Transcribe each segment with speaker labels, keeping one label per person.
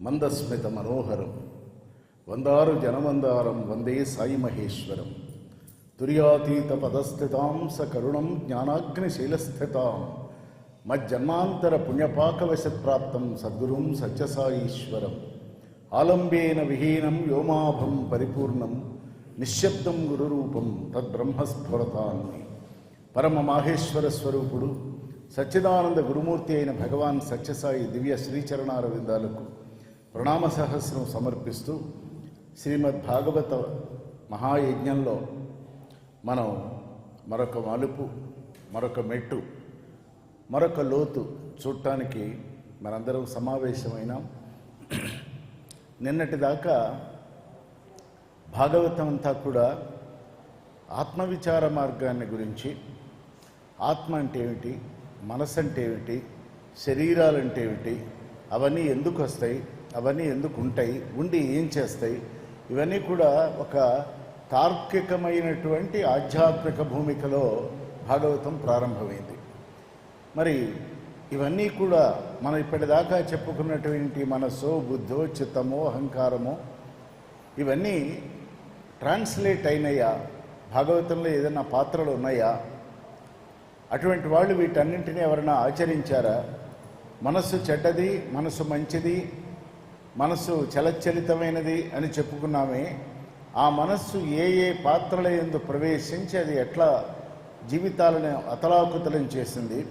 Speaker 1: మందస్మిత మనోహరం వందారు జనమందారం వందే సాయి మహేశ్వరం. తుర్యాతీత పదస్థితాం స కరుణం జ్ఞానాగ్నిశైలస్థితాం. మజ్జన్మాంతర పుణ్యపాకవశత్ప్రాప్తం సద్గురుం సత్యసాయీశ్వరం. ఆలంబేన విహీనం వ్యోమాభం పరిపూర్ణం నిశ్శబ్దం గురురూపం తద్బ్రహ్మస్ఫురతాన్ని. పరమ మాహేశ్వర స్వరూపుడు సచ్చిదానంద గురుమూర్తి అయిన భగవాన్ సత్యసాయి దివ్య శ్రీచరణారవిందాలకు విందాలకు ప్రణామ సహస్రం సమర్పిస్తూ శ్రీమద్ భాగవత మహాయజ్ఞంలో మనం మరొక మలుపు మరొక మెట్టు మరొక లోతు చూడటానికి మనందరం సమావేశమైనాం. నిన్నటి దాకా భాగవతం అంతా కూడా ఆత్మవిచార మార్గాన్ని గురించి ఆత్మ అంటే ఏమిటి మనసు అంటే ఏమిటి శరీరాలు అంటే ఏమిటి అవన్నీ ఎందుకు వస్తాయి అవన్నీ ఎందుకు ఉంటాయి? ఉండి ఏం చేస్తాయి? ఇవన్నీ కూడా ఒక తార్కికమైనటువంటి ఆధ్యాత్మిక భూమికలో భాగవతం ప్రారంభమైంది. మరి ఇవన్నీ కూడా మనం ఇప్పటిదాకా చెప్పుకున్నటువంటి మనసో బుద్ధో చిత్తమో అహంకారమో ఇవన్నీ ట్రాన్స్లేట్ అయినాయా? భాగవతంలో ఏదైనా పాత్రలు ఉన్నాయా? అటువంటి వాళ్ళు వీటన్నింటినీ ఎవరైనా ఆచరించారా? మనస్సు చెడ్డది మనసు మంచిది మనస్సు చలచలితమైనది అని చెప్పుకున్నామే ఆ మనస్సు ఏ ఏ పాత్రల ఎందు ప్రవేశించి అది ఎట్లా జీవితాలను అతలాకుతలం చేసింది.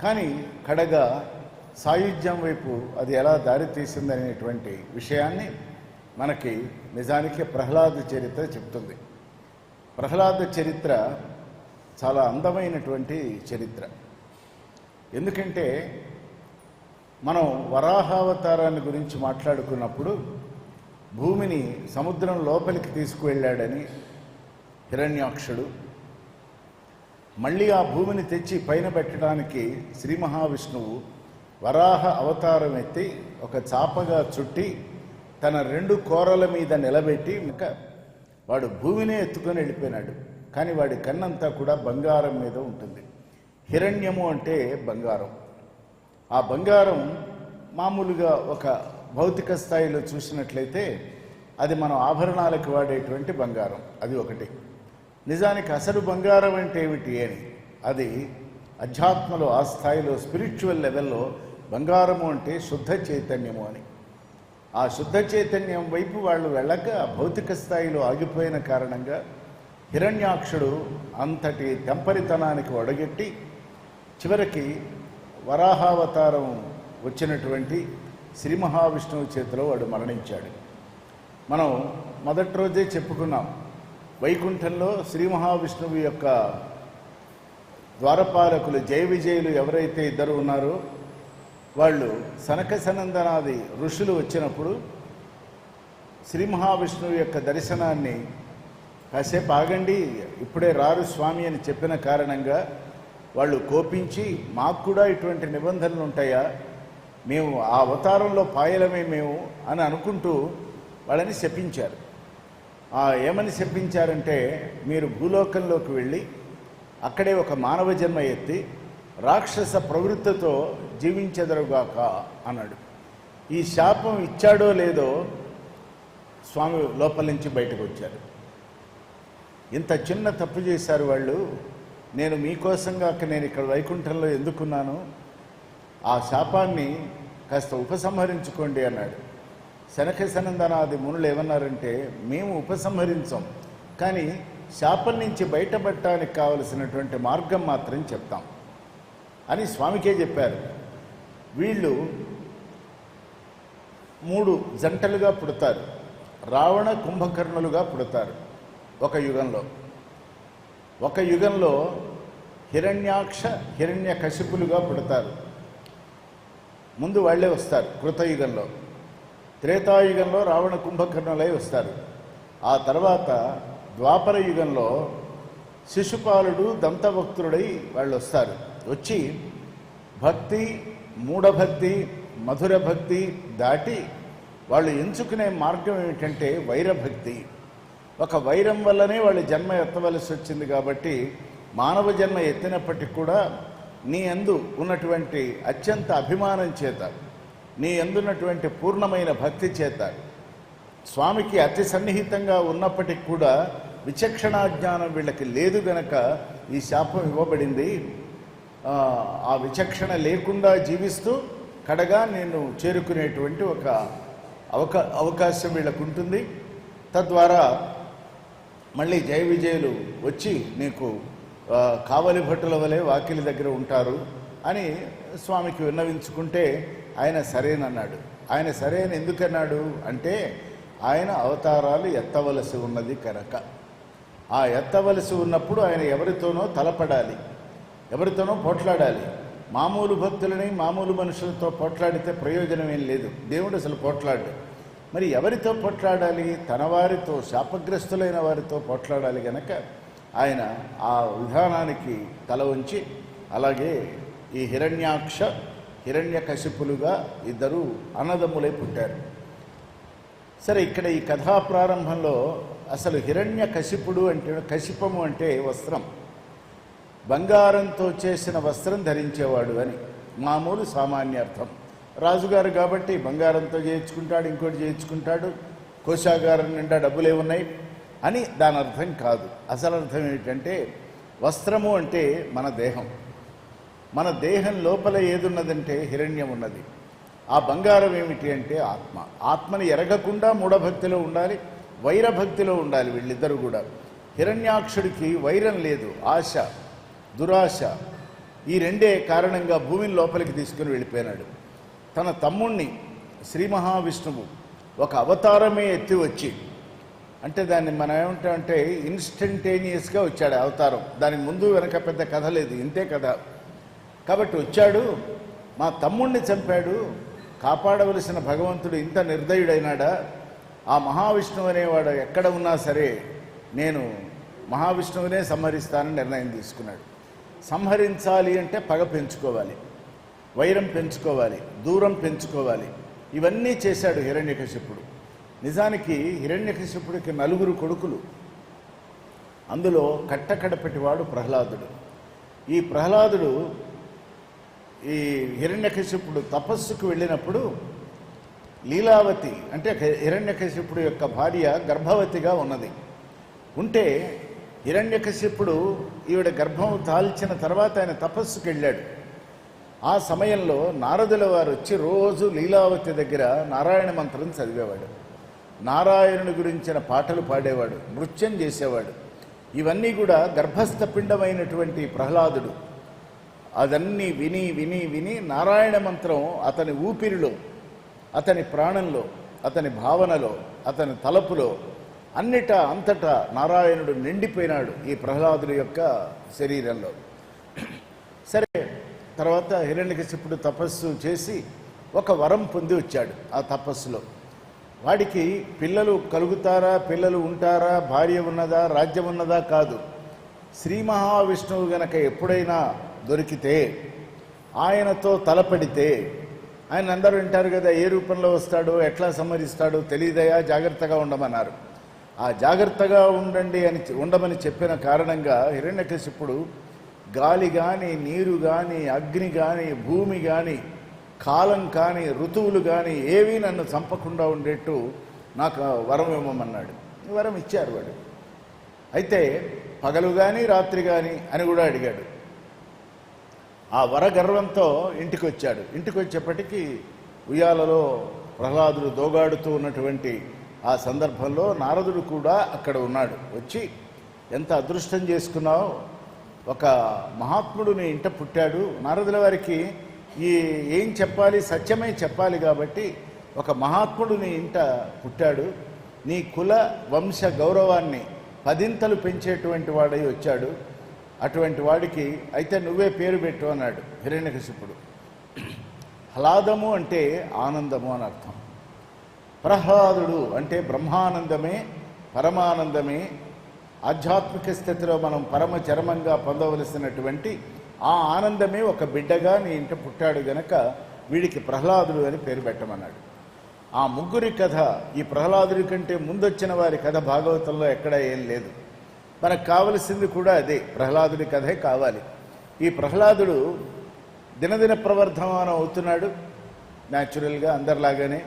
Speaker 1: కానీ కడగా సాయుధ్యం వైపు అది ఎలా దారితీసింది అనేటువంటి విషయాన్ని మనకి నిజానికి ప్రహ్లాద చరిత్ర చెప్తుంది. ప్రహ్లాద చరిత్ర చాలా అందమైనటువంటి చరిత్ర. ఎందుకంటే మనం వరాహావతారాన్ని గురించి మాట్లాడుకున్నప్పుడు భూమిని సముద్రం లోపలికి తీసుకువెళ్ళాడని హిరణ్యాక్షుడు మళ్ళీ ఆ భూమిని తెచ్చి పైన పెట్టడానికి శ్రీ మహావిష్ణువు వరాహ అవతారం ఎత్తి ఒక చాపగా చుట్టి తన రెండు కోరల మీద నిలబెట్టి ఇంకా వాడు భూమినే ఎత్తుకొని వెళ్ళిపోయినాడు. కానీ వాడి కన్నంతా కూడా బంగారం మీద ఉంటుంది. హిరణ్యము అంటే బంగారం. ఆ బంగారం మామూలుగా ఒక భౌతిక స్థాయిలో చూసినట్లయితే అది మనం ఆభరణాలకు వాడేటువంటి బంగారం. అది ఒకటి. నిజానికి అసలు బంగారం అంటే ఏమిటి అని? అది అధ్యాత్మలో ఆ స్థాయిలో స్పిరిచువల్ లెవెల్లో బంగారము అంటే శుద్ధ చైతన్యము అని. ఆ శుద్ధ చైతన్యం వైపు వాళ్ళు వెళ్ళక భౌతిక స్థాయిలో ఆగిపోయిన కారణంగా హిరణ్యాక్షుడు అంతటి తెంపరితనానికి ఒడగెట్టి చివరికి వరాహావతారం వచ్చినటువంటి శ్రీ మహావిష్ణువు చేతిలో వాడు మరణించాడు. మనం మొదటి రోజే చెప్పుకున్నాం వైకుంఠంలో శ్రీ మహావిష్ణువు యొక్క ద్వారపాలకులు జయ విజయులు ఎవరైతే ఇద్దరు ఉన్నారో వాళ్ళు సనక సనందనాది ఋషులు వచ్చినప్పుడు శ్రీ మహావిష్ణువు యొక్క దర్శనాన్ని కాసేపు ఆగండి ఇప్పుడే రారు స్వామి అని చెప్పిన కారణంగా వాళ్ళు కోపించి మాకు కూడా ఇటువంటి నిబంధనలు ఉంటాయా? మేము ఆ అవతారంలో పాయలమే మేము అని అనుకుంటూ వాళ్ళని శపించారు. ఆ ఏమని శపించారంటే మీరు భూలోకంలోకి వెళ్ళి అక్కడే ఒక మానవ జన్మ ఎత్తి రాక్షస ప్రవృత్తితో జీవించెదరుగాక అన్నాడు. ఈ శాపం ఇచ్చాడో లేదో స్వామి లోపల నుంచి బయటకు వచ్చారు. ఇంత చిన్న తప్పు చేశారు వాళ్ళు. నేను మీకోసంగా నేను ఇక్కడ వైకుంఠంలో ఎందుకున్నాను? ఆ శాపాన్ని కాస్త ఉపసంహరించుకోండి అన్నాడు. శనక సనందనాది మునులు ఏమన్నారంటే మేము ఉపసంహరించాం కానీ శాపం నుంచి బయటపడటానికి కావలసినటువంటి మార్గం మాత్రం చెప్తాం అని స్వామికే చెప్పారు. వీళ్ళు మూడు జంటలుగా పుడతారు. రావణ కుంభకర్ణులుగా పుడతారు ఒక యుగంలో. ఒక యుగంలో హిరణ్యాక్ష హిరణ్య కశిపులుగా పుడతారు. ముందు వాళ్ళే వస్తారు కృతయుగంలో త్రేతాయుగంలో రావణ కుంభకర్ణులై వస్తారు. ఆ తర్వాత ద్వాపర యుగంలో శిశుపాలుడు దంతభక్తుడై వాళ్ళు వస్తారు. వచ్చి భక్తి మూఢభక్తి మధుర భక్తి దాటి వాళ్ళు ఎంచుకునే మార్గం ఏమిటంటే వైరభక్తి. ఒక వైరం వల్లనే వాళ్ళ జన్మ ఎత్తవలసి వచ్చింది కాబట్టి మానవ జన్మ ఎత్తినప్పటికీ కూడా నీ అందు ఉన్నటువంటి అత్యంత అభిమానం చేత నీ అందున్నటువంటి పూర్ణమైన భక్తి చేత స్వామికి అతి సన్నిహితంగా ఉన్నప్పటికి కూడా విచక్షణా జ్ఞానం వీళ్ళకి లేదు గనక ఈ శాపం ఇవ్వబడింది. ఆ, ఆ విచక్షణ లేకుండా జీవిస్తూ కడగా నేను చేరుకునేటువంటి ఒక అవకా అవకాశం వీళ్ళకు ఉంటుంది తద్వారా మళ్ళీ జయ విజయులు వచ్చి నీకు కావలి భట్టుల వలె వాకిలి దగ్గర ఉంటారు అని స్వామికి విన్నవించుకుంటే ఆయన సరేనన్నాడు. ఆయన సరేని ఎందుకన్నాడు అంటే ఆయన అవతారాలు ఎత్తవలసి ఉన్నది కనుక. ఆ ఎత్తవలసి ఉన్నప్పుడు ఆయన ఎవరితోనో తలపడాలి ఎవరితోనో పోట్లాడాలి. మామూలు భక్తులని మామూలు మనుషులతో పోట్లాడితే ప్రయోజనం ఏం లేదు. దేవుడు అసలు పోట్లాడు మరి ఎవరితో పోట్లాడాలి? తన వారితో శాపగ్రస్తులైన వారితో పోట్లాడాలి గనక ఆయన ఆ విధానానికి తల ఉంచి అలాగే ఈ హిరణ్యాక్ష హిరణ్యకశిపులుగా ఇద్దరు అన్నదమ్ములై పుట్టారు. సరే ఇక్కడ ఈ కథా ప్రారంభంలో అసలు హిరణ్య కశిపుడు అంటే కశిపము అంటే వస్త్రం. బంగారంతో చేసిన వస్త్రం ధరించేవాడు అని. మామూలు సామాన్యార్థం. రాజుగారు కాబట్టి బంగారంతో చేయించుకుంటాడు ఇంకోటి చేయించుకుంటాడు. కోశాగారం నిండా డబ్బులే ఉన్నాయి అని దాని అర్థం కాదు. అసలు అర్థం ఏమిటంటే వస్త్రము అంటే మన దేహం. మన దేహం లోపల ఏదున్నదంటే హిరణ్యం ఉన్నది. ఆ బంగారం ఏమిటి అంటే ఆత్మ. ఆత్మని ఎరగకుండా మూఢభక్తిలో ఉండాలి వైరభక్తిలో ఉండాలి వీళ్ళిద్దరూ కూడా. హిరణ్యాక్షుడికి వైరం లేదు ఆశ దురాశ. ఈ రెండే కారణంగా భూమిని లోపలికి తీసుకుని వెళ్ళిపోయినాడు. తన తమ్ముణ్ణి శ్రీ మహావిష్ణువు ఒక అవతారమే ఎత్తి వచ్చి అంటే దాన్ని మనం ఏమంటామంటే ఇన్స్టంటేనియస్గా వచ్చాడు అవతారం. దానికి ముందు వెనక పెద్ద కథ లేదు ఇంతే కథ. కాబట్టి వచ్చాడు మా తమ్ముణ్ణి చంపాడు కాపాడవలసిన భగవంతుడు ఇంత నిర్దయుడైనాడా? ఆ మహావిష్ణువు అనేవాడు ఎక్కడ ఉన్నా సరే నేను మహావిష్ణువునే సంహరిస్తానని నిర్ణయం తీసుకున్నాడు. సంహరించాలి అంటే పగ పెంచుకోవాలి. వైరం పెంచుకోవాలి దూరం పెంచుకోవాలి. ఇవన్నీ చేశాడు హిరణ్యకశిపుడు. నిజానికి హిరణ్యకశిపుడికి నలుగురు కొడుకులు. అందులో కట్టకడపెటివాడు ప్రహ్లాదుడు. ఈ ప్రహ్లాదుడు ఈ హిరణ్యకశిపుడు తపస్సుకు వెళ్ళినప్పుడు లీలావతి అంటే హిరణ్యకశిపుడు యొక్క భార్య గర్భవతిగా ఉన్నది. ఉంటే హిరణ్యకశిపుడు ఈవిడ గర్భం తాల్చిన తర్వాత ఆయన తపస్సుకు వెళ్ళాడు. ఆ సమయంలో నారదుల వారు వచ్చి రోజు లీలావతి దగ్గర నారాయణ మంత్రం చదివేవాడు. నారాయణుని గురించిన పాటలు పాడేవాడు నృత్యం చేసేవాడు. ఇవన్నీ కూడా గర్భస్థ పిండమైనటువంటి ప్రహ్లాదుడు. అదన్నీ విని విని విని నారాయణ మంత్రం అతని ఊపిరిలో అతని ప్రాణంలో అతని భావనలో అతని తలపులో అన్నిటా అంతటా నారాయణుడు నిండిపోయినాడు ఈ ప్రహ్లాదుడి యొక్క శరీరంలో. తర్వాత హిరణ్యకశిపుడు తపస్సు చేసి ఒక వరం పొంది వచ్చాడు ఆ తపస్సులో. వాడికి పిల్లలు కలుగుతారా పిల్లలు ఉంటారా భార్య ఉన్నదా రాజ్యం ఉన్నదా కాదు. శ్రీ మహావిష్ణువు గనక ఎప్పుడైనా దొరికితే ఆయనతో తలపడితే ఆయన అందరూ వింటారు కదా ఏ రూపంలో వస్తాడో ఎట్లా సంహరిస్తాడో తెలియదయా జాగ్రత్తగా ఉండమన్నారు. ఆ జాగ్రత్తగా ఉండండి అని ఉండమని చెప్పిన కారణంగా హిరణ్యకశిపుడు గాలి కానీ నీరు కానీ అగ్ని కానీ భూమి కానీ కాలం కానీ ఋతువులు కానీ ఏవీ నన్ను చంపకుండా ఉండేట్టు నాకు వరం ఇవ్వమన్నాడు. వరం ఇచ్చారు వాడు. అయితే పగలు కానీ రాత్రి కానీ అని కూడా అడిగాడు. ఆ వర గర్వంతో ఇంటికి వచ్చాడు ఇంటికి వచ్చేప్పటికీ ఉయ్యాలలో ప్రహ్లాదుడు దోగాడుతూ ఉన్నటువంటి ఆ సందర్భంలో నారదుడు కూడా అక్కడ ఉన్నాడు. వచ్చి ఎంత అదృష్టం చేసుకున్నావు? ఒక మహాత్ముడు నీ ఇంట పుట్టాడు. నారదుల వారికి ఈ ఏం చెప్పాలి సత్యమే చెప్పాలి కాబట్టి ఒక మహాత్ముడు నీ ఇంట పుట్టాడు. నీ కుల వంశ గౌరవాన్ని పదింతలు పెంచేటువంటి వాడై వచ్చాడు. అటువంటి వాడికి అయితే నువ్వే పేరు పెట్టు అన్నాడు హిరణ్యకశిపుడు. హ్లాదము అంటే ఆనందము అని అర్థం. ప్రహ్లాదుడు అంటే బ్రహ్మానందమే పరమానందమే ఆధ్యాత్మిక స్థితిలో మనం పరమ చరమంగా పొందవలసినటువంటి ఆ ఆనందమే ఒక బిడ్డగా నీ ఇంట పుట్టాడు గనక వీడికి ప్రహ్లాదుడు అని పేరు పెట్టమన్నాడు. ఆ ముగ్గురి కథ ఈ ప్రహ్లాదుడి కంటే ముందొచ్చిన వారి కథ భాగవతంలో ఎక్కడా ఏం లేదు. మనకు కావలసింది కూడా అదే ప్రహ్లాదుడి కథే కావాలి. ఈ ప్రహ్లాదుడు దినదిన ప్రవర్ధమానం అవుతున్నాడు న్యాచురల్గా అందరిలాగానే.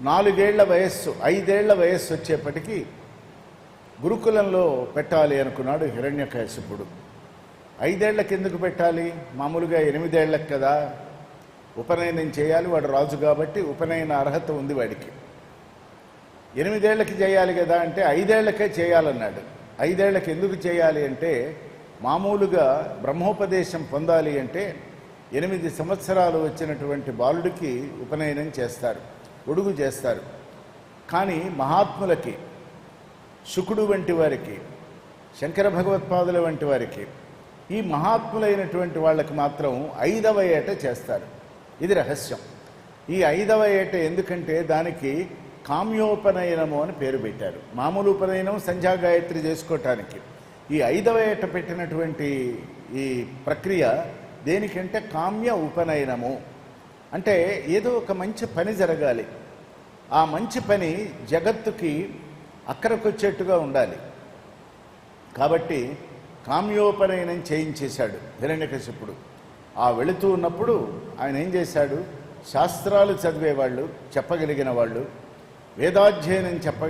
Speaker 1: నాలుగేళ్ళ వయస్సు ఐదేళ్ళ వయస్సు వచ్చేప్పటికీ గురుకులంలో పెట్టాలి అనుకున్నాడు హిరణ్యకశిపుడు. ఐదేళ్ళకి ఎందుకు పెట్టాలి? మామూలుగా ఎనిమిదేళ్ళకు కదా. ఉపనయనం చేయాలి వాడు రాజు కాబట్టి ఉపనయన అర్హత ఉంది వాడికి. ఎనిమిదేళ్ళకి చేయాలి కదా అంటే ఐదేళ్ళకే చేయాలన్నాడు. ఐదేళ్ళకి ఎందుకు చేయాలి అంటే మామూలుగా బ్రహ్మోపదేశం పొందాలి అంటే ఎనిమిది సంవత్సరాలు వచ్చినటువంటి బాలుడికి ఉపనయనం చేస్తారు ఒడుగు చేస్తారు. కానీ మహాత్ములకి శుకుడు వంటి వారికి శంకర భగవత్పాదుల వంటి వారికి ఈ మహాత్ములైనటువంటి వాళ్ళకి మాత్రం ఐదవ ఏట చేస్తారు. ఇది రహస్యం. ఈ ఐదవ ఏట ఎందుకంటే దానికి కామ్యోపనయనము అని పేరు పెట్టారు. మామూలు ఉపనయనం సంధ్యా గాయత్రి చేసుకోవటానికి ఈ ఐదవ ఏట పెట్టినటువంటి ఈ ప్రక్రియ దేనికంటే కామ్య ఉపనయనము. అంటే ఏదో ఒక మంచి పని జరగాలి. ఆ మంచి పని జగత్తుకి అక్కడికొచ్చేట్టుగా ఉండాలి. కాబట్టి కామ్యోపనయనం చేయించేశాడు హిరణ్యకశిపుడు ఆ వెళుతూ ఉన్నప్పుడు ఆయన ఏం చేశాడు? శాస్త్రాలు చదివేవాళ్ళు చెప్పగలిగిన వాళ్ళు వేదాధ్యయనం చెప్ప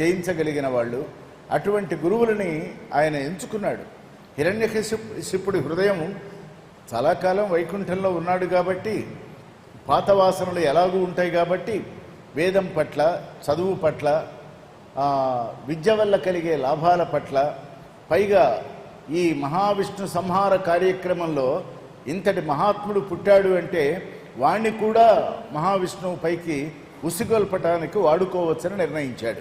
Speaker 1: చేయించగలిగిన వాళ్ళు అటువంటి గురువులని ఆయన ఎంచుకున్నాడు. హిరణ్యకశిపుడి హృదయం చాలా కాలం వైకుంఠంలో ఉన్నాడు కాబట్టి పాత వాసనలు ఎలాగూ ఉంటాయి కాబట్టి వేదం పట్ల చదువు పట్ల విద్య వల్ల కలిగే లాభాల పట్ల పైగా ఈ మహావిష్ణు సంహార కార్యక్రమంలో ఇంతటి మహాత్ముడు పుట్టాడు అంటే వాణ్ణి కూడా మహావిష్ణువు పైకి ఉసిగొల్పటానికి వాడుకోవచ్చని నిర్ణయించాడు.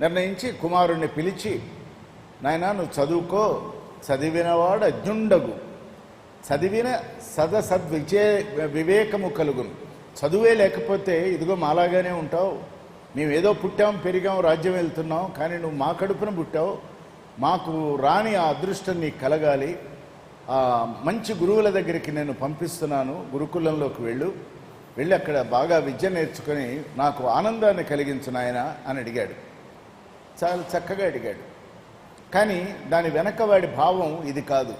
Speaker 1: నిర్ణయించి కుమారుణ్ణి పిలిచి నాయన నువ్వు చదువుకో చదివినవాడు అజ్ఞుండగు. చదివిన సద సద్విచే వివేకము కలుగును. చదువే లేకపోతే ఇదిగో మాలాగానే ఉంటావు. మేము ఏదో పుట్టాం పెరిగాం రాజ్యం వెళ్తున్నాం కానీ నువ్వు మా కడుపున పుట్టావు. మాకు రాని ఆ అదృష్టం నీకు కలగాలి. ఆ మంచి గురువుల దగ్గరికి నేను పంపిస్తున్నాను. గురుకులంలోకి వెళ్ళు. వెళ్ళి అక్కడ బాగా విద్య నేర్చుకొని నాకు ఆనందాన్ని కలిగించిన నాయన అని అడిగాడు. చాలా చక్కగా అడిగాడు. కానీ దాని వెనక వాడి భావం ఇది కాదు.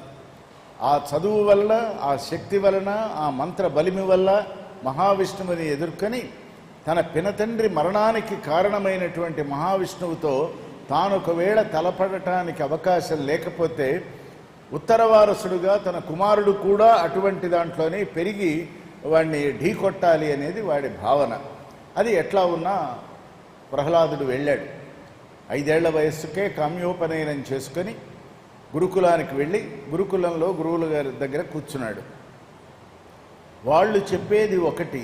Speaker 1: ఆ చదువు వల్ల ఆ శక్తి వలన ఆ మంత్ర బలిమి వల్ల మహావిష్ణువుని ఎదుర్కొని తన పినతండ్రి మరణానికి కారణమైనటువంటి మహావిష్ణువుతో తాను ఒకవేళ తలపడటానికి అవకాశం లేకపోతే ఉత్తరవారసుడుగా తన కుమారుడు కూడా అటువంటి దాంట్లోనే పెరిగి వాడిని ఢీకొట్టాలి అనేది వాడి భావన. అది ఎట్లా ఉన్నా ప్రహ్లాదుడు వెళ్ళాడు. ఐదేళ్ళ వయస్సుకే కామ్యోపనయనం చేసుకొని గురుకులానికి వెళ్ళి గురుకులంలో గురువుల గారి దగ్గర కూర్చున్నాడు. వాళ్ళు చెప్పేది ఒకటి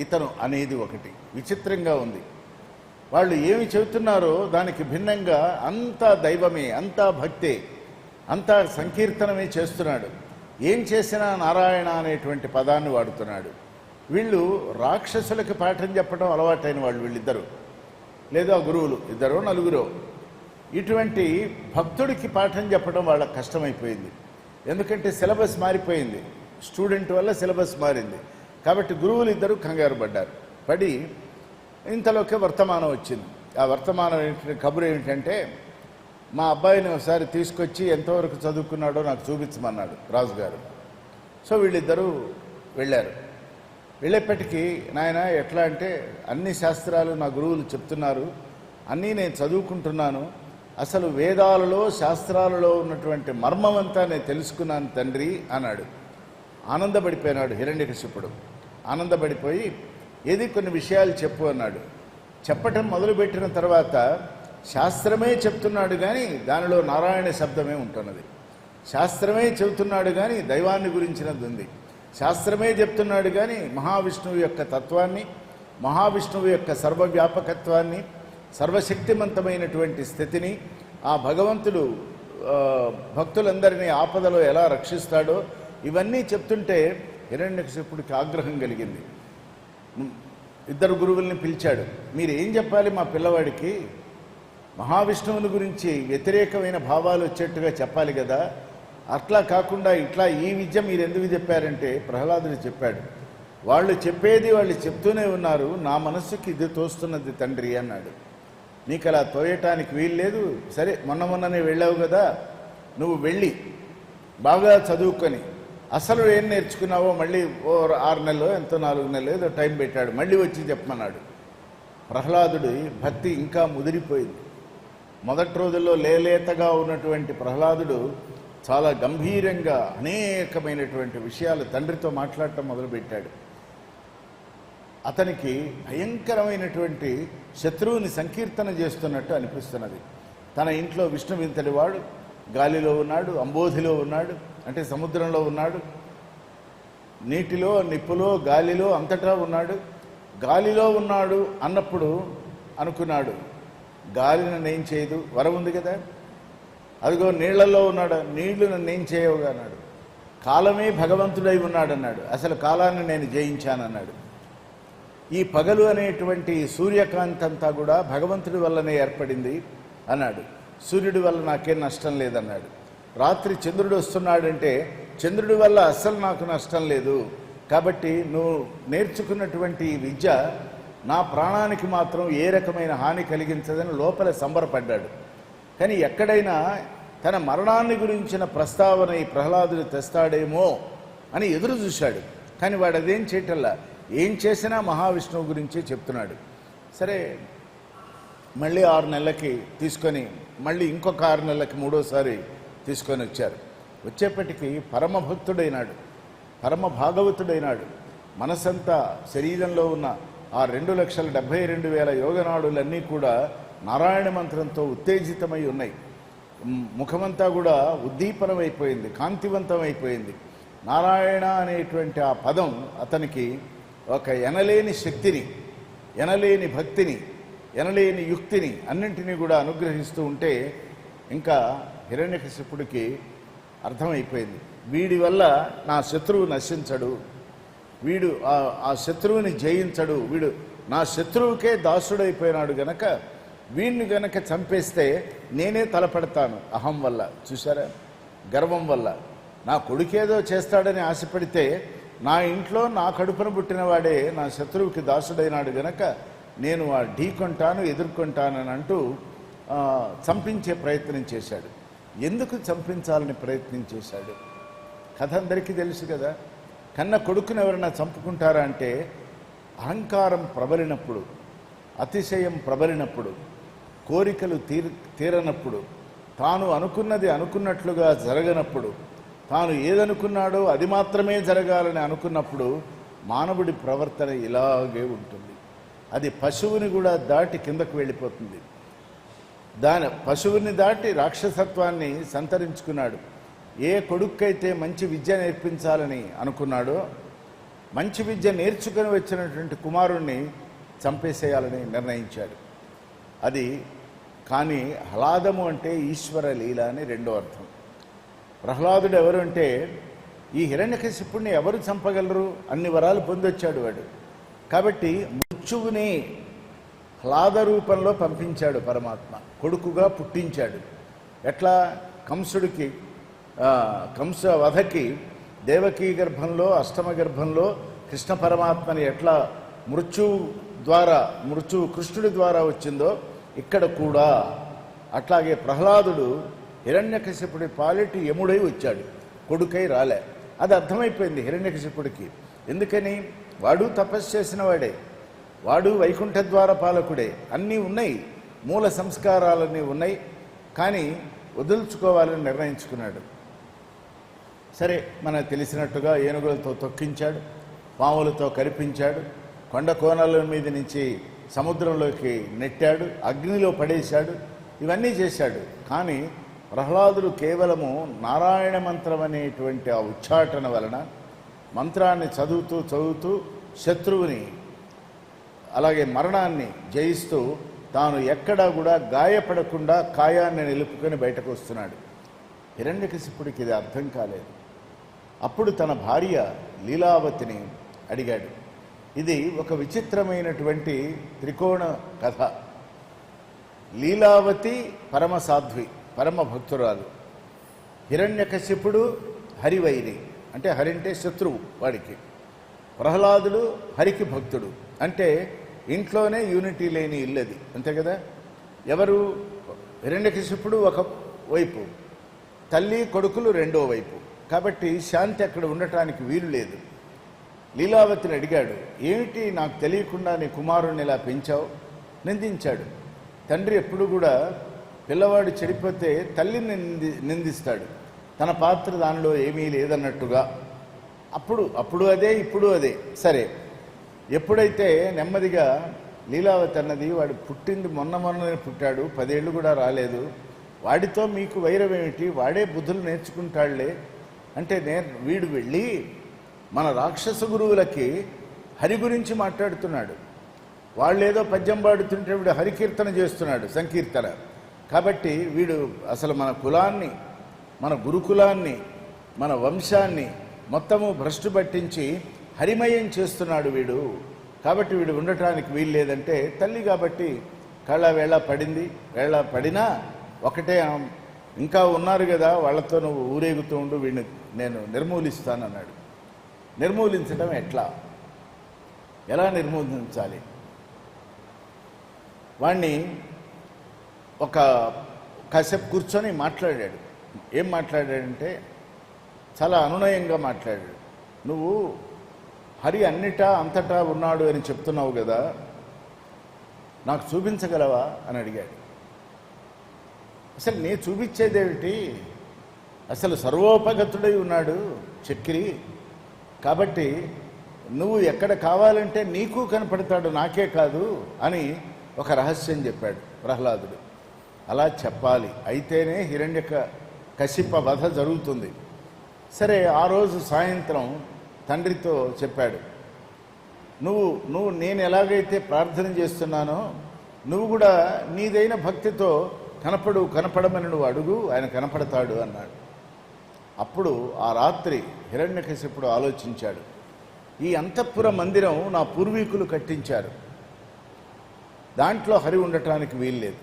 Speaker 1: ఇతను అనేది ఒకటి. విచిత్రంగా ఉంది. వాళ్ళు ఏమి చెబుతున్నారో దానికి భిన్నంగా అంతా దైవమే అంతా భక్తే అంతా సంకీర్తనమే చేస్తున్నాడు. ఏం చేసినా నారాయణ అనేటువంటి పదాన్ని వాడుతున్నాడు. వీళ్ళు రాక్షసులకి పాఠం చెప్పడం అలవాటైన వాళ్ళు వీళ్ళిద్దరు. లేదా గురువులు ఇద్దరో నలుగురో. ఇటువంటి భక్తుడికి పాఠం చెప్పడం వాళ్ళకి కష్టమైపోయింది. ఎందుకంటే సిలబస్ మారిపోయింది. స్టూడెంట్ వల్ల సిలబస్ మారింది. కాబట్టి గురువులు ఇద్దరు కంగారు పడ్డారు. పడి ఇంతలోకే వర్తమానం వచ్చింది. ఆ వర్తమానం ఏంటంటే కబురు ఏమిటంటే మా అబ్బాయిని ఒకసారి తీసుకొచ్చి ఎంతవరకు చదువుకున్నాడో నాకు చూపించమన్నాడు రాజుగారు. సో వీళ్ళిద్దరూ వెళ్ళారు. వెళ్ళేప్పటికీ నాయన ఎట్లా అంటే అన్ని శాస్త్రాలు నా గురువులు చెప్తున్నారు. అన్నీ నేను చదువుకుంటున్నాను. అసలు వేదాలలో శాస్త్రాలలో ఉన్నటువంటి మర్మమంతా నేను తెలుసుకున్నాను తండ్రి అన్నాడు. ఆనందపడిపోయినాడు హిరణ్యకశిపుడు. ఆనందపడిపోయి ఏది కొన్ని విషయాలు చెప్పు అన్నాడు. చెప్పటం మొదలుపెట్టిన తర్వాత శాస్త్రమే చెప్తున్నాడు కానీ దానిలో నారాయణ శబ్దమే ఉంటున్నది. శాస్త్రమే చెబుతున్నాడు కానీ దైవాన్ని గురించినది ఉంది. శాస్త్రమే చెప్తున్నాడు కానీ మహావిష్ణువు యొక్క తత్వాన్ని మహావిష్ణువు యొక్క సర్వవ్యాపకత్వాన్ని సర్వశక్తిమంతమైనటువంటి స్థితిని ఆ భగవంతుడు భక్తులందరినీ ఆపదలో ఎలా రక్షిస్తాడో ఇవన్నీ చెప్తుంటే హిరణ్యకశిపుడికి ఆగ్రహం కలిగింది. ఇద్దరు గురువుల్ని పిలిచాడు. మీరు ఏం చెప్పాలి మా పిల్లవాడికి? మహావిష్ణువుని గురించి వ్యతిరేకమైన భావాలు వచ్చేట్టుగా చెప్పాలి కదా. అట్లా కాకుండా ఇట్లా ఈ విద్య మీరు ఎందుకు చెప్పారంటే ప్రహ్లాదుడు చెప్పాడు. వాళ్ళు చెప్పేది వాళ్ళు చెప్తూనే ఉన్నారు. నా మనస్సుకి ఇది తోస్తున్నది తండ్రి అన్నాడు. నీకు అలా తోయటానికి వీలు లేదు సరే మొన్న మొన్ననే వెళ్ళావు కదా. నువ్వు వెళ్ళి బాగా చదువుకొని అసలు ఏం నేర్చుకున్నావో మళ్ళీ ఓ ఆరు నెలలో ఎంతో నాలుగు నెలలు ఏదో టైం పెట్టాడు. మళ్ళీ వచ్చి చెప్పమన్నాడు. ప్రహ్లాదుడి భక్తి ఇంకా ముదిరిపోయింది. మొదటి రోజుల్లో లేలేతగా ఉన్నటువంటి ప్రహ్లాదుడు చాలా గంభీరంగా అనేకమైనటువంటి విషయాలు తండ్రితో మాట్లాడటం మొదలుపెట్టాడు. అతనికి భయంకరమైనటువంటి శత్రువుని సంకీర్తన చేస్తున్నట్టు అనిపిస్తున్నది. తన ఇంట్లో విష్ణువింతటి వాడు గాలిలో ఉన్నాడు అంబోధిలో ఉన్నాడు అంటే సముద్రంలో ఉన్నాడు. నీటిలో నిప్పులో గాలిలో అంతటా ఉన్నాడు. గాలిలో ఉన్నాడు అన్నప్పుడు అనుకున్నాడు గాలి నన్ను ఏం చేయదు వరం ఉంది కదా? అదిగో నీళ్ళలో ఉన్నాడు నీళ్ళు నన్ను ఏం చేయవుగా అన్నాడు. కాలమే భగవంతుడై ఉన్నాడన్నాడు అసలు కాలాన్ని నేను జయించానన్నాడు. ఈ పగలు అనేటువంటి సూర్యకాంతంతా కూడా భగవంతుడి వల్లనే ఏర్పడింది అన్నాడు. సూర్యుడి వల్ల నాకేం నష్టం లేదన్నాడు. రాత్రి చంద్రుడు వస్తున్నాడంటే చంద్రుడి వల్ల అస్సలు నాకు నష్టం లేదు. కాబట్టి నువ్వు నేర్చుకున్నటువంటి విద్య నా ప్రాణానికి మాత్రం ఏ రకమైన హాని కలిగించదని లోపల సంబరపడ్డాడు. కానీ ఎక్కడైనా తన మరణాన్ని గురించిన ప్రస్తావన ఈ ప్రహ్లాదుడు తెస్తాడేమో అని ఎదురు చూశాడు. కానీ వాడు అదేం చేయటల్లా? ఏం చేసినా మహావిష్ణువు గురించే చెప్తున్నాడు. సరే మళ్ళీ ఆరు నెలలకి తీసుకొని మళ్ళీ ఇంకొక ఆరు నెలలకి మూడోసారి తీసుకొని వచ్చారు. వచ్చేప్పటికీ పరమభక్తుడైనాడు పరమ భాగవతుడైనాడు మనసంతా శరీరంలో ఉన్న ఆ రెండు లక్షల డెబ్బై రెండు వేల యోగనాడులన్నీ కూడా నారాయణ మంత్రంతో ఉత్తేజితమై ఉన్నాయి. ముఖమంతా కూడా ఉద్దీపనమైపోయింది కాంతివంతమైపోయింది. నారాయణ అనేటువంటి ఆ పదం అతనికి ఒక ఎనలేని శక్తిని ఎనలేని భక్తిని ఎనలేని యుక్తిని అన్నింటినీ కూడా అనుగ్రహిస్తూ ఉంటే ఇంకా హిరణ్యకశిపుడికి అర్థమైపోయింది. వీడి వల్ల నా శత్రువు నశించడు. వీడు ఆ- శత్రువుని జయించడు. వీడు నా శత్రువుకే దాసుడైపోయినాడు గనక వీడిని గనక చంపేస్తే నేనే తలపడతాను. అహం వల్ల. చూసారా గర్వం వల్ల. నా కొడుకేదో చేస్తాడని ఆశపడితే నా ఇంట్లో నా కడుపున పుట్టినవాడే నా శత్రువుకి దాసుడైనాడు గనక నేను ఆ ఢీకొంటాను ఎదుర్కొంటానని అంటూ చంపించే ప్రయత్నం చేశాడు. ఎందుకు చంపించాలని ప్రయత్నం చేశాడు? కథ అందరికీ తెలుసు కదా. కన్న కొడుకును ఎవరైనా చంపుకుంటారా అంటే అహంకారం ప్రబలినప్పుడు అతిశయం ప్రబలినప్పుడు కోరికలు తీర తీరనప్పుడు తాను అనుకున్నది అనుకున్నట్లుగా జరగనప్పుడు తాను ఏదనుకున్నాడో అది మాత్రమే జరగాలని అనుకున్నప్పుడు మానవుడి ప్రవర్తన ఇలాగే ఉంటుంది. అది పశువుని కూడా దాటి కిందకు వెళ్ళిపోతుంది. దాని పశువుని దాటి రాక్షసత్వాన్ని సంతరించుకున్నాడు. ఏ కొడుక్కైతే మంచి విద్య నేర్పించాలని అనుకున్నాడో మంచి విద్య నేర్చుకుని వచ్చినటువంటి కుమారుణ్ణి చంపేసేయాలని నిర్ణయించాడు. అది కానీ హ్లాదము అంటే ఈశ్వర లీల అని రెండో అర్థం. ప్రహ్లాదుడు ఎవరు అంటే ఈ హిరణ్యకశిపుణ్ణి ఎవరు చంపగలరు? అన్ని వరాలు పొందొచ్చాడు వాడు. కాబట్టి మృత్యువుని హ్లాద రూపంలో పంపించాడు పరమాత్మ. కొడుకుగా పుట్టించాడు. ఎట్లా? కంసుడికి కంస వధకి దేవకీ గర్భంలో అష్టమ గర్భంలో కృష్ణ పరమాత్మని ఎట్లా మృత్యువు ద్వారా మృత్యువు కృష్ణుడి ద్వారా వచ్చిందో ఇక్కడ కూడా. అట్లాగే ప్రహ్లాదుడు హిరణ్యకశిపుడి పాలిటి యముడై వచ్చాడు. కొడుకై రాలే. అది అర్థమైపోయింది హిరణ్యకశిపుడికి ఎందుకని? వాడు తపస్సు చేసిన వాడే. వాడు వైకుంఠ ద్వార పాలకుడే. అన్నీ ఉన్నాయి. మూల సంస్కారాలన్నీ ఉన్నాయి. కానీ వదులుచుకోవాలని నిర్ణయించుకున్నాడు. సరే మనకు తెలిసినట్టుగా ఏనుగులతో తొక్కించాడు పాములతో కరిపించాడు కొండ కోనల మీద నుంచి సముద్రంలోకి నెట్టాడు అగ్నిలో పడేశాడు ఇవన్నీ చేశాడు. కానీ ప్రహ్లాదుడు కేవలము నారాయణ మంత్రం అనేటువంటి ఆ ఉచ్చాటన వలన మంత్రాన్ని చదువుతూ చదువుతూ శత్రువుని అలాగే మరణాన్ని జయిస్తూ తాను ఎక్కడా కూడా గాయపడకుండా కాయాన్ని నిలుపుకొని బయటకు వస్తున్నాడు. హిరణ్యకశిపుడికి ఇది అర్థం కాలేదు. అప్పుడు తన భార్య లీలావతిని అడిగాడు. ఇది ఒక విచిత్రమైనటువంటి త్రికోణ కథ. లీలావతి పరమ సాధ్వి పరమ భక్తురాలు హిరణ్యకశిపుడు హరివైరి అంటే హరి అంటే శత్రువు వాడికి. ప్రహ్లాదుడు హరికి భక్తుడు. అంటే ఇంట్లోనే యూనిటీ లేని ఇల్లది అంతే కదా? ఎవరు? హిరణ్యకశిపుడు ఒక వైపు. తల్లి కొడుకులు రెండో వైపు. కాబట్టి శాంతి అక్కడ ఉండటానికి వీలు లేదు. లీలావతిని అడిగాడు ఏమిటి నాకు తెలియకుండా నీ కుమారుణ్ణి ఇలా పెంచావు? నిందించాడు. తండ్రి ఎప్పుడు కూడా పిల్లవాడు చెడిపోతే తల్లిని నింది నిందిస్తాడు. తన పాత్ర దానిలో ఏమీ లేదన్నట్టుగా. అప్పుడు అప్పుడు అదే ఇప్పుడు అదే. సరే. ఎప్పుడైతే నెమ్మదిగా లీలావతి అన్నది వాడు పుట్టింది మొన్న మొన్ననే పుట్టాడు పదేళ్ళు కూడా రాలేదు వాడితో మీకు వైరం ఏమిటి? వాడే బుద్ధులు నేర్చుకుంటాడులే అంటే నేను వీడు వెళ్ళి మన రాక్షస గురువులకి హరి గురించి మాట్లాడుతున్నాడు. వాళ్ళు ఏదో పద్యం పాడుతుంటే వీడు హరికీర్తన చేస్తున్నాడు సంకీర్తన. కాబట్టి వీడు అసలు మన కులాన్ని మన గురుకులాన్ని మన వంశాన్ని మొత్తము భ్రష్టు పట్టించి హరిమయం చేస్తున్నాడు వీడు. కాబట్టి వీడు ఉండటానికి వీలు లేదంటే తల్లి కాబట్టి కళ్ళ వేళ పడింది వేళ పడినా ఒకటే ఇంకా ఉన్నారు కదా వాళ్ళతో నువ్వు ఊరేగుతూ ఉండు వీడిని నేను నిర్మూలిస్తానన్నాడు. నిర్మూలించడం ఎట్లా? ఎలా నిర్మూలించాలి? వాణ్ణి ఒక కాసేపు కూర్చొని మాట్లాడాడు. ఏం మాట్లాడాడంటే చాలా అనునయంగా మాట్లాడాడు. నువ్వు హరి అన్నిటా అంతటా ఉన్నాడు అని చెప్తున్నావు కదా నాకు చూపించగలవా అని అడిగాడు. అసలు నీ చూపించేదేమిటి? అసలు సర్వోపగతుడై ఉన్నాడు చక్రి కాబట్టి నువ్వు ఎక్కడ కావాలంటే నీకు కనపడతాడు నాకే కాదు అని ఒక రహస్యం చెప్పాడు ప్రహ్లాదుడు. అలా చెప్పాలి. అయితేనే హిరణ్యక కశిప వధ జరుగుతుంది. సరే ఆ రోజు సాయంత్రం తండ్రితో చెప్పాడు నువ్వు నువ్వు నేను ఎలాగైతే ప్రార్థన చేస్తున్నానో నువ్వు కూడా నీదైన భక్తితో కనపడు కనపడమని నువ్వు అడుగు ఆయన కనపడతాడు అన్నాడు. అప్పుడు ఆ రాత్రి హిరణ్యకశిపుడు ఆలోచించాడు ఈ అంతఃపుర మందిరం నా పూర్వీకులు కట్టించారు. దాంట్లో హరి ఉండటానికి వీల్లేదు.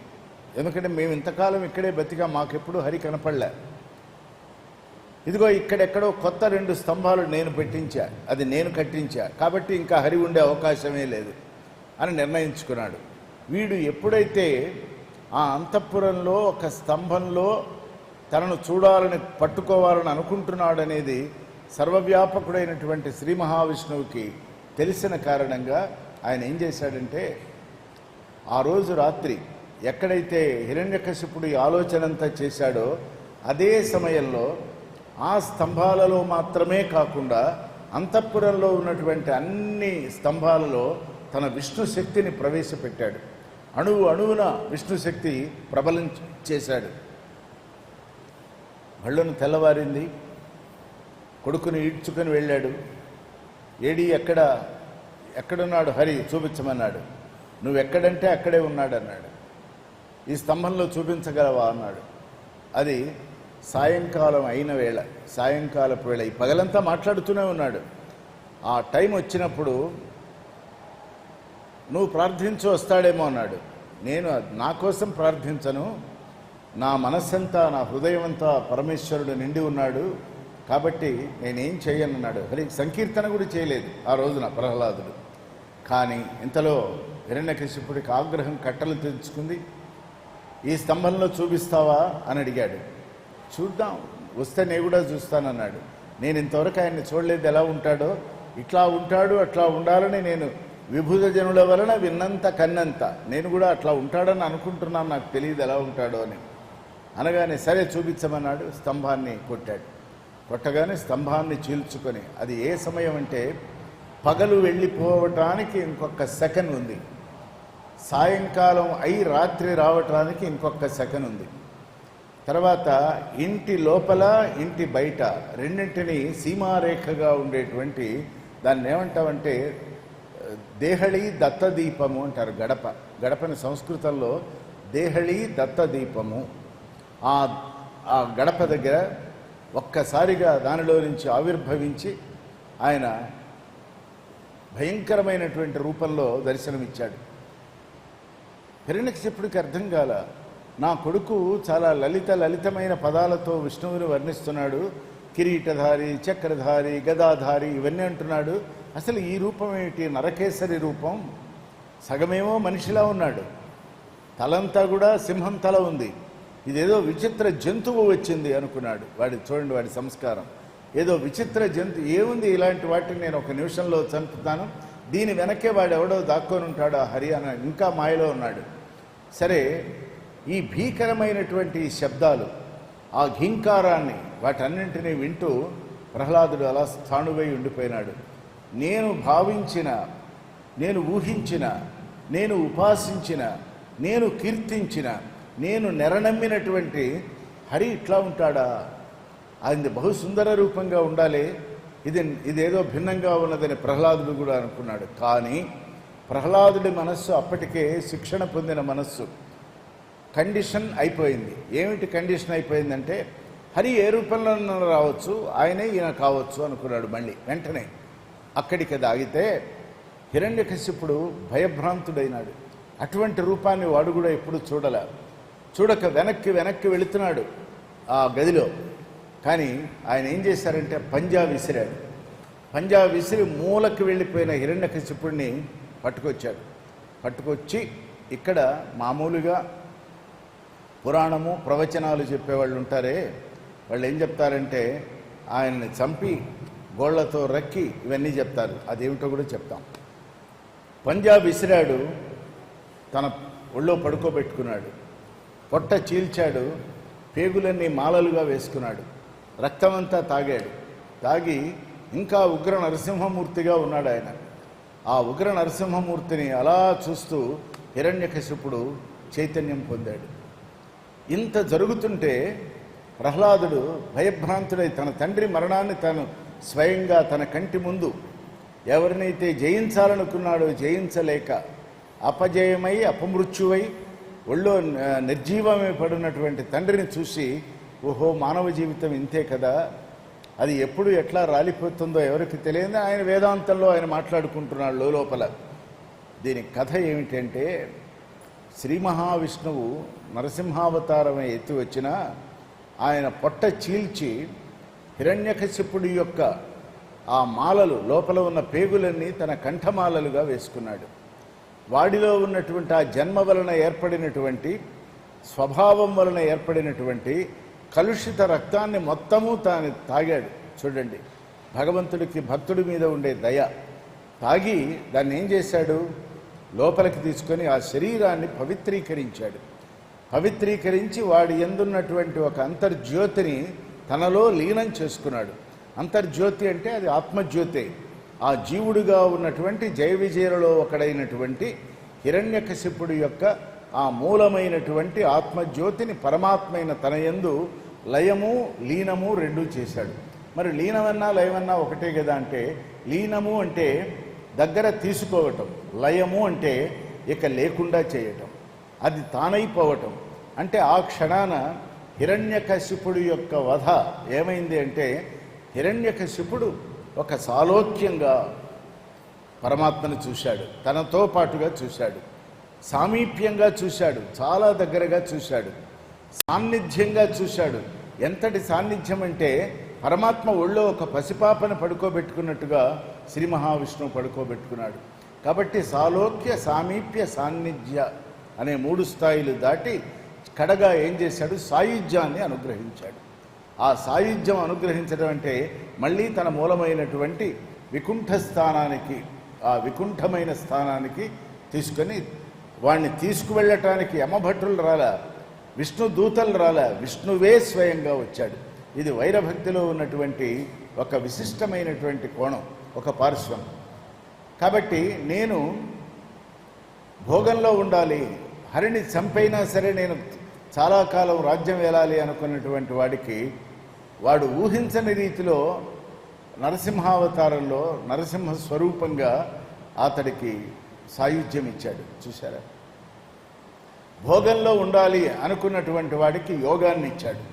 Speaker 1: ఎందుకంటే మేము ఇంతకాలం ఇక్కడే బతిగా మాకెప్పుడు హరి కనపడలే. ఇదిగో ఇక్కడెక్కడో కొత్త రెండు స్తంభాలు నేను పెట్టించా. అది నేను కట్టించా. కాబట్టి ఇంకా హరి ఉండే అవకాశమే లేదు అని నిర్ణయించుకున్నాడు. వీడు ఎప్పుడైతే ఆ అంతఃపురంలో ఒక స్తంభంలో తనను చూడాలని పట్టుకోవాలని అనుకుంటున్నాడనేది సర్వవ్యాపకుడైనటువంటి శ్రీ మహావిష్ణువుకి తెలిసిన కారణంగా ఆయన ఏం చేశాడంటే ఆ రోజు రాత్రి ఎక్కడైతే హిరణ్యకశిపుడు ఈ ఆలోచన అంతా చేశాడో అదే సమయంలో ఆ స్తంభాలలో మాత్రమే కాకుండా అంతఃపురంలో ఉన్నటువంటి అన్ని స్తంభాలలో తన విష్ణు శక్తిని ప్రవేశపెట్టాడు. అణువు అణువున విష్ణు శక్తి ప్రబలం చేశాడు. మళ్ళను తెల్లవారింది కొడుకుని ఈడ్చుకొని వెళ్ళాడు. ఏడి ఎక్కడ ఎక్కడున్నాడు హరి చూపించమన్నాడు. నువ్వు ఎక్కడంటే అక్కడే ఉన్నాడు అన్నాడు ఈ స్తంభంలో చూపించగలవా అన్నాడు. అది సాయంకాలం అయిన వేళ సాయంకాలపు వేళ ఈ పగలంతా మాట్లాడుతూనే ఉన్నాడు. ఆ టైం వచ్చినప్పుడు నువ్వు ప్రార్థించి వస్తాడేమో అన్నాడు. నేను నా కోసం ప్రార్థించను. నా మనస్సంతా నా హృదయం అంతా పరమేశ్వరుడు నిండి ఉన్నాడు. కాబట్టి నేనేం చేయనన్నాడు హరి సంకీర్తన కూడా చేయలేదు ఆ రోజున ప్రహ్లాదుడు. కానీ ఇంతలో హిరణ్యకశిపుడికి ఆగ్రహం కట్టలు తెచ్చుకుంది ఈ స్తంభంలో చూపిస్తావా? అని అడిగాడు. చూద్దాం వస్తే నేను కూడా చూస్తానన్నాడు. నేను ఇంతవరకు ఆయన్ని చూడలేదు ఎలా ఉంటాడో? ఇట్లా ఉంటాడు అట్లా ఉండాలని నేను విభుజ జనుల వలన విన్నంత కన్నంత. నేను కూడా అట్లా ఉంటాడని అనుకుంటున్నాను నాకు తెలియదు ఎలా ఉంటాడో అని. అనగానే సరే చూపించమన్నాడు స్తంభాన్ని కొట్టాడు. కొట్టగానే స్తంభాన్ని చీల్చుకొని అది ఏ సమయం అంటే పగలు వెళ్ళిపోవటానికి ఇంకొక సెకండ్ ఉంది. సాయంకాలం అయి రాత్రి రావటానికి ఇంకొక సెకండ్ ఉంది. తర్వాత ఇంటి లోపల ఇంటి బయట రెండింటిని సీమారేఖగా ఉండేటువంటి దాన్ని ఏమంటామంటే దేహళి దత్తదీపము అంటారు గడప. గడపని సంస్కృతంలో దేహళి దత్తదీపము. ఆ ఆ గడప దగ్గర ఒక్కసారిగా దానిలో నుంచి ఆవిర్భవించి ఆయన భయంకరమైనటువంటి రూపంలో దర్శనమిచ్చాడు. హిరణ్యకశిపుడికి అర్థం కాల? నా కొడుకు చాలా లలిత లలితమైన పదాలతో విష్ణువుని వర్ణిస్తున్నాడు. కిరీటధారి చక్రధారి గదాధారి ఇవన్నీ అంటున్నాడు. అసలు ఈ రూపం ఏమిటి? నరకేసరి రూపం. సగమేమో మనిషిలా ఉన్నాడు. తలంతా కూడా సింహం తల ఉంది. ఇదేదో విచిత్ర జంతువు వచ్చింది అనుకున్నాడు. వాడి చూడండి వాడి సంస్కారం. ఏదో విచిత్ర జంతు ఏముంది ఇలాంటి వాటిని నేను ఒక నిమిషంలో చంపుతాను? దీని వెనకే వాడు ఎవడో దాక్కొని ఉంటాడు? ఆ హరియానా ఇంకా మాయలో ఉన్నాడు. సరే ఈ భీకరమైనటువంటి శబ్దాలు ఆ ఘింకారాన్ని వాటన్నింటినీ వింటూ ప్రహ్లాదుడు అలా స్థాణువై ఉండిపోయినాడు. నేను భావించిన నేను ఊహించిన నేను ఉపాసించిన నేను కీర్తించిన నేను నెరనమ్మినటువంటి హరి ఇట్లా ఉంటాడా? అది బహు సుందర రూపంగా ఉండాలి. ఇది ఇదేదో భిన్నంగా ఉన్నదని ప్రహ్లాదుడు కూడా అనుకున్నాడు. కానీ ప్రహ్లాదుడి మనస్సు అప్పటికే శిక్షణ పొందిన మనస్సు. కండిషన్ అయిపోయింది. ఏమిటి కండిషన్ అయిపోయిందంటే హరి ఏ రూపంలో రావచ్చు ఆయనే ఈయన కావచ్చు అనుకున్నాడు మళ్ళీ. వెంటనే అక్కడికి దాగితే హిరణ్యకశిపుడు భయభ్రాంతుడైనాడు. అటువంటి రూపాన్ని వాడు కూడా ఎప్పుడు చూడల. చూడక వెనక్కి వెనక్కి వెళుతున్నాడు ఆ గదిలో. కానీ ఆయన ఏం చేశారంటే పంజా విసిరాడు. పంజా విసిరి మూలకి వెళ్ళిపోయిన హిరణ్యకశిపుడిని పట్టుకొచ్చాడు. పట్టుకొచ్చి ఇక్కడ మామూలుగా పురాణము ప్రవచనాలు చెప్పేవాళ్ళు ఉంటారే. వాళ్ళు ఏం చెప్తారంటే ఆయన్ని చంపి గోళ్ళతో రక్కి ఇవన్నీ చెప్తారు. అదేమిటో కూడా చెప్తాం. పంజాబ్ విసిరాడు తన ఒళ్ళో పడుకోబెట్టుకున్నాడు. పొట్ట చీల్చాడు పేగులన్నీ మాలలుగా వేసుకున్నాడు. రక్తమంతా తాగాడు. తాగి ఇంకా ఉగ్ర నరసింహమూర్తిగా ఉన్నాడు ఆయన. ఆ ఉగ్ర నరసింహమూర్తిని అలా చూస్తూ హిరణ్యకశిపుడు చైతన్యం పొందాడు. ఇంత జరుగుతుంటే ప్రహ్లాదుడు భయభ్రాంతుడై తన తండ్రి మరణాన్ని తాను స్వయంగా తన కంటి ముందు ఎవరినైతే జయించాలనుకున్నాడో జయించలేక అపజయమై అపమృత్యువై ఒళ్ళో నిర్జీవమై పడినటువంటి తండ్రిని చూసి ఓహో మానవ జీవితం ఇంతే కదా? అది ఎప్పుడు ఎట్లా రాలిపోతుందో ఎవరికి తెలియదు. ఆయన వేదాంతంలో ఆయన మాట్లాడుకుంటున్నాడు లోపల. దీని కథ ఏమిటంటే శ్రీ మహావిష్ణువు నరసింహావతారమే ఎత్తి వచ్చిన ఆయన పొట్ట చీల్చి హిరణ్యకశిపుడి యొక్క ఆ మాలలు లోపల ఉన్న పేగులన్నీ తన కంఠమాలలుగా వేసుకున్నాడు. వాడిలో ఉన్నటువంటి ఆ జన్మ వలన ఏర్పడినటువంటి స్వభావం వలన ఏర్పడినటువంటి కలుషిత రక్తాన్ని మొత్తము తాను తాగాడు. చూడండి భగవంతుడికి భక్తుడి మీద ఉండే దయ. తాగి దాన్ని ఏం చేశాడు? లోపలికి తీసుకొని ఆ శరీరాన్ని పవిత్రీకరించాడు. పవిత్రీకరించి వాడి ఎందున్నటువంటి ఒక అంతర్జ్యోతిని తనలో లీనం చేసుకున్నాడు. అంతర్జ్యోతి అంటే అది ఆత్మజ్యోతే. ఆ జీవుడుగా ఉన్నటువంటి జయ విజయులలో ఒకడైనటువంటి హిరణ్యకశిపుడు యొక్క ఆ మూలమైనటువంటి ఆత్మజ్యోతిని పరమాత్మైన తన యందు లయము లీనము రెండూ చేశాడు. మరి లీనమన్నా లయమన్నా ఒకటే కదా అంటే లీనము అంటే దగ్గర తీసుకోవటం. లయము అంటే ఇక లేకుండా చేయటం. అది తానైపోవటం. అంటే ఆ క్షణాన హిరణ్యకశిపుడు యొక్క వధ ఏమైంది అంటే హిరణ్యకశిపుడు ఒక సాలోక్యంగా పరమాత్మను చూశాడు. తనతో పాటుగా చూశాడు. సామీప్యంగా చూశాడు. చాలా దగ్గరగా చూశాడు. సాన్నిధ్యంగా చూశాడు. ఎంతటి సాన్నిధ్యం అంటే పరమాత్మ ఒళ్ళో ఒక పసిపాపను పడుకోబెట్టుకున్నట్టుగా శ్రీ మహావిష్ణువు పడుకోబెట్టుకున్నాడు. కాబట్టి సాలోక్య సామీప్య సాన్నిధ్య అనే మూడు స్థాయిలు దాటి కడగా ఏం చేశాడు? సాయుధ్యాన్ని అనుగ్రహించాడు. ఆ సాయుధ్యం అనుగ్రహించడం అంటే మళ్ళీ తన మూలమైనటువంటి వికుంఠ స్థానానికి ఆ వికుంఠమైన స్థానానికి తీసుకొని వాణ్ణి తీసుకువెళ్ళటానికి యమభట్టులు రాలా విష్ణు దూతలు రాలా విష్ణువే స్వయంగా వచ్చాడు. ఇది వైరభక్తిలో ఉన్నటువంటి ఒక విశిష్టమైనటువంటి కోణం. ఒక పార్శ్వం కాబట్టి నేను భోగంలో ఉండాలి హరిని చంపైనా సరే నేను చాలా కాలం రాజ్యం వేలాలి అనుకున్నటువంటి వాడికి వాడు ఊహించని రీతిలో నరసింహావతారంలో నరసింహ స్వరూపంగా అతడికి సాయుధ్యం ఇచ్చాడు. చూశారా? భోగంలో ఉండాలి అనుకున్నటువంటి వాడికి యోగాన్ని ఇచ్చాడు.